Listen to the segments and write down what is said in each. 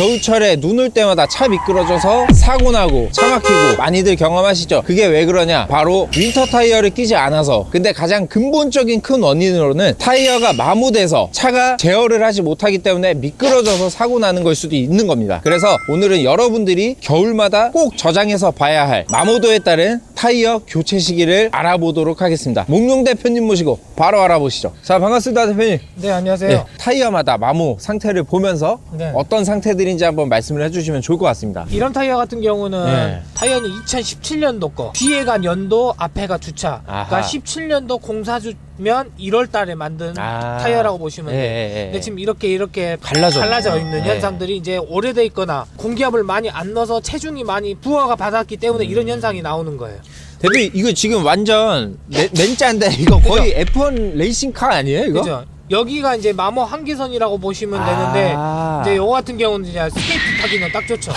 겨울철에 눈 올 때마다 차 미끄러져서 사고 나고 차 막히고 많이들 경험하시죠? 그게 왜 그러냐? 바로 윈터 타이어를 끼지 않아서. 근데 가장 근본적인 큰 원인으로는 타이어가 마모돼서 차가 제어를 하지 못하기 때문에 미끄러져서 사고 나는 걸 수도 있는 겁니다. 그래서 오늘은 여러분들이 겨울마다 꼭 저장해서 봐야 할 마모도에 따른 타이어 교체 시기를 알아보도록 하겠습니다. 몽룡 대표님 모시고 바로 알아보시죠. 자, 반갑습니다, 대표님. 네 안녕하세요. 네, 타이어마다 마모 상태를 보면서 네. 어떤 상태들 인지 한번 말씀을 해주시면 좋을 것 같습니다. 이런 타이어 같은 경우는 네. 타이어는 2017년도 거 뒤에가 연도 앞에가 주차 아하. 그러니까 17년도 공사주면 1월 달에 만든 아. 타이어라고 보시면 예, 돼요 예, 예. 근데 지금 이렇게 이렇게 갈라져. 있는 네. 현상들이 이제 오래돼 있거나 공기압을 많이 안 넣어서 체중이 많이 부하가 받았기 때문에 음. 이런 현상이 나오는 거예요 대표님, 이거 지금 완전 맨- 맨짜인데 이거 거의 F1 레이싱카 아니에요, 이거? 그죠 여기가 이제 마모 한계선이라고 보시면 되는데 아. 이제 요 같은 경우는 이제 스케이트 타기는 딱 좋죠.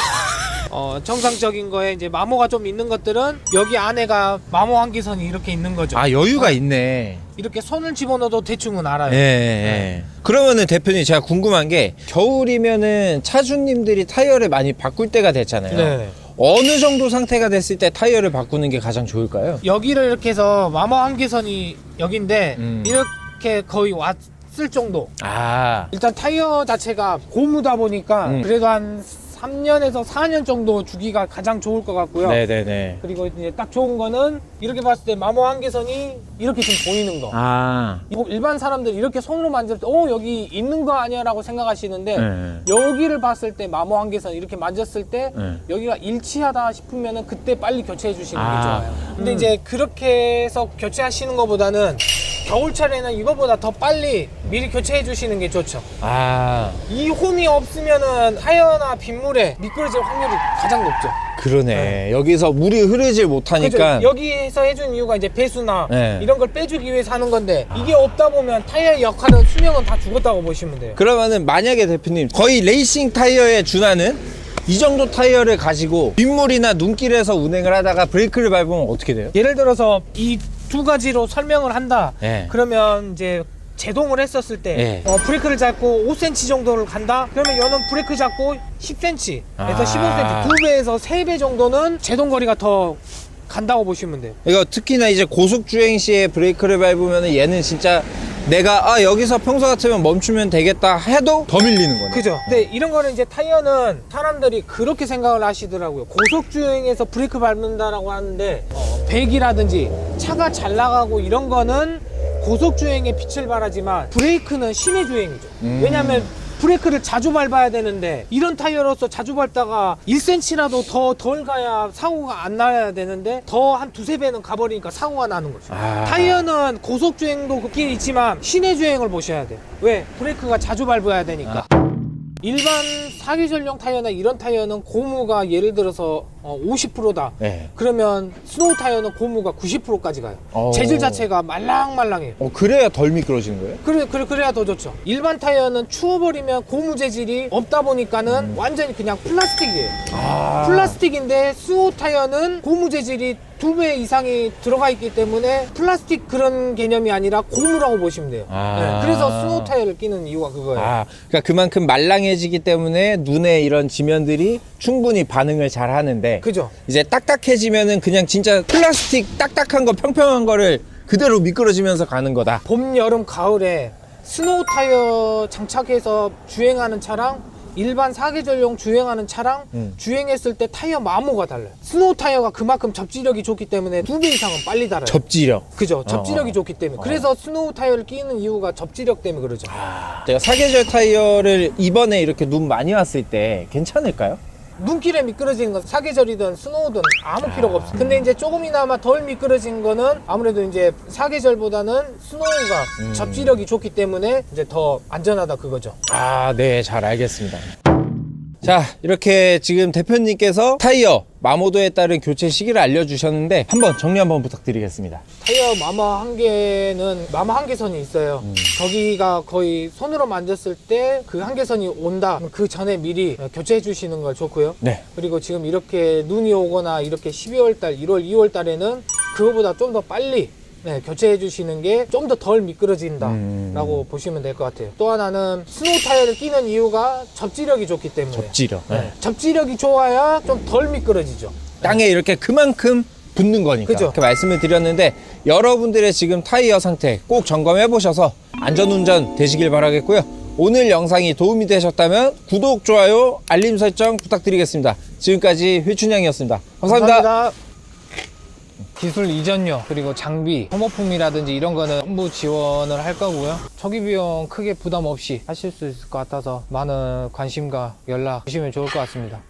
어, 정상적인 거에 이제 마모가 좀 있는 것들은 여기 안에가 마모 한계선이 이렇게 있는 거죠. 아, 여유가 있네. 이렇게 손을 집어넣어도 대충은 예, 알아요. 예, 예. 그러면은 대표님 제가 궁금한 게 겨울이면은 차주님들이 타이어를 많이 바꿀 때가 됐잖아요. 네. 어느 정도 상태가 됐을 때 타이어를 바꾸는 게 가장 좋을까요? 여기를 이렇게 해서 마모 한계선이 여기인데 음. 이렇게 거의 왔 을 정도. 아, 일단 타이어 자체가 고무다 보니까 음. 그래도 한 3년에서 4년 정도 주기가 가장 좋을 것 같고요. 네네네. 그리고 이제 딱 좋은 거는 이렇게 봤을 때 마모 한계선이 이렇게 좀 보이는 거. 아, 일반 사람들이 이렇게 손으로 만질 때, 어, 여기 있는 거 아니야? 라고 생각하시는데, 네. 여기를 봤을 때 마모 한계선 이렇게 만졌을 때, 네. 여기가 일치하다 싶으면은 그때 빨리 교체해 주시는 게 아. 좋아요. 근데 이제 그렇게 해서 교체하시는 것보다는 겨울철에는 이거보다 더 빨리 미리 교체해 주시는 게 좋죠. 아, 이 홈이 없으면은 타이어나 빗물에 미끄러질 확률이 가장 높죠. 그러네. 여기서 물이 흐르질 못하니까. 그죠? 여기에서 해준 이유가 이제 배수나 네. 이런 걸 빼주기 위해서 하는 건데 이게 없다 보면 타이어의 역할은 수명은 다 죽었다고 보시면 돼요. 그러면은 만약에 대표님 거의 레이싱 타이어에 준하는 이 정도 타이어를 가지고 빗물이나 눈길에서 운행을 하다가 브레이크를 밟으면 어떻게 돼요? 예를 들어서 이 두 가지로 설명을 한다. 네. 그러면 이제 제동을 했었을 때 네. 어, 브레이크를 잡고 5cm 정도를 간다. 그러면 얘는 브레이크 잡고 10cm에서 아. 15cm, 두 배에서 세 배 정도는 제동 거리가 더 간다고 보시면 돼요. 이거 특히나 이제 고속 주행 시에 브레이크를 밟으면 얘는 진짜 내가 아 여기서 평소 같으면 멈추면 되겠다 해도 더 밀리는 거네. 그죠? 근데 이런 거는 이제 타이어는 사람들이 그렇게 생각을 하시더라고요. 고속 주행에서 브레이크 밟는다라고 하는데 어, 배기라든지 차가 잘 나가고 이런 거는 고속 주행에 빛을 발하지만 브레이크는 시내 주행이죠. 음. 왜냐하면 브레이크를 자주 밟아야 되는데 이런 타이어로서 자주 밟다가 1cm라도 더 덜 가야 사고가 안 나야 되는데 더 한 두세 배는 가버리니까 사고가 나는 거죠. 아. 타이어는 고속 주행도 그긴 있지만 시내 주행을 보셔야 돼요. 왜? 브레이크가 자주 밟아야 되니까. 일반 사계절용 타이어나 이런 타이어는 고무가 예를 들어서 어, 50%다. 네. 그러면 스노우 타이어는 고무가 90%까지 가요. 오. 재질 자체가 말랑말랑해요. 어 그래야 덜 미끄러지는 거예요? 그래, 그래, 그래야 더 좋죠. 일반 타이어는 추워버리면 고무 재질이 없다 보니까는 완전히 그냥 플라스틱이에요. 아. 플라스틱인데 스노우 타이어는 고무 재질이 두 배 이상이 들어가 있기 때문에 플라스틱 그런 개념이 아니라 고무라고 보시면 돼요. 아. 네, 그래서 스노우 타이어를 끼는 이유가 그거예요. 아, 그러니까 그만큼 말랑해지기 때문에 눈에 이런 지면들이 충분히 반응을 잘 하는데 그죠? 이제 딱딱해지면은 그냥 진짜 플라스틱 딱딱한 거 평평한 거를 그대로 미끄러지면서 가는 거다. 봄, 여름, 가을에 스노우 타이어 장착해서 주행하는 차랑 일반 사계절용 주행하는 차랑 음. 주행했을 때 타이어 마모가 달라요. 스노우 타이어가 그만큼 접지력이 좋기 때문에 두 배 이상은 빨리 달아요. 접지력. 그죠? 접지력이 어. 좋기 때문에. 그래서 스노우 타이어를 끼는 이유가 접지력 때문에 그러죠. 제가 사계절 타이어를 이번에 이렇게 눈 많이 왔을 때 괜찮을까요? 눈길에 미끄러지는 건 사계절이든 스노우든 아무 필요가 없어. 근데 이제 조금이나마 덜 미끄러진 거는 아무래도 이제 사계절보다는 스노우가 음. 접지력이 좋기 때문에 이제 더 안전하다 그거죠. 아, 네, 잘 알겠습니다. 자, 이렇게 지금 대표님께서 타이어 마모도에 따른 교체 시기를 알려주셨는데 한번 정리 한번 부탁드리겠습니다. 타이어 마마 한 개는 마마 한계선이 있어요. 음. 거기가 거의 손으로 만졌을 때 그 한계선이 온다. 그 전에 미리 교체해 주시는 걸 좋고요. 네. 그리고 지금 이렇게 눈이 오거나 이렇게 12월 달, 1월, 2월 달에는 그거보다 좀 더 빨리 네, 교체해 주시는 게 좀 더 덜 미끄러진다라고 음. 보시면 될 것 같아요. 또 하나는 스노우 타이어를 끼는 이유가 접지력이 좋기 때문에 접지력. 네, 접지력이 좋아야 좀 덜 미끄러지죠. 땅에 이렇게 그만큼 붙는 거니까. 그죠. 이렇게 말씀을 드렸는데 여러분들의 지금 타이어 상태 꼭 점검해 보셔서 안전 운전 되시길 바라겠고요. 오늘 영상이 도움이 되셨다면 구독, 좋아요, 알림 설정 부탁드리겠습니다. 지금까지 회춘양이었습니다 감사합니다. 기술 이전료 그리고 장비, 소모품이라든지 이런 거는 전부 지원을 할 거고요. 초기 비용 크게 부담 없이 하실 수 있을 것 같아서 많은 관심과 연락 주시면 좋을 것 같습니다.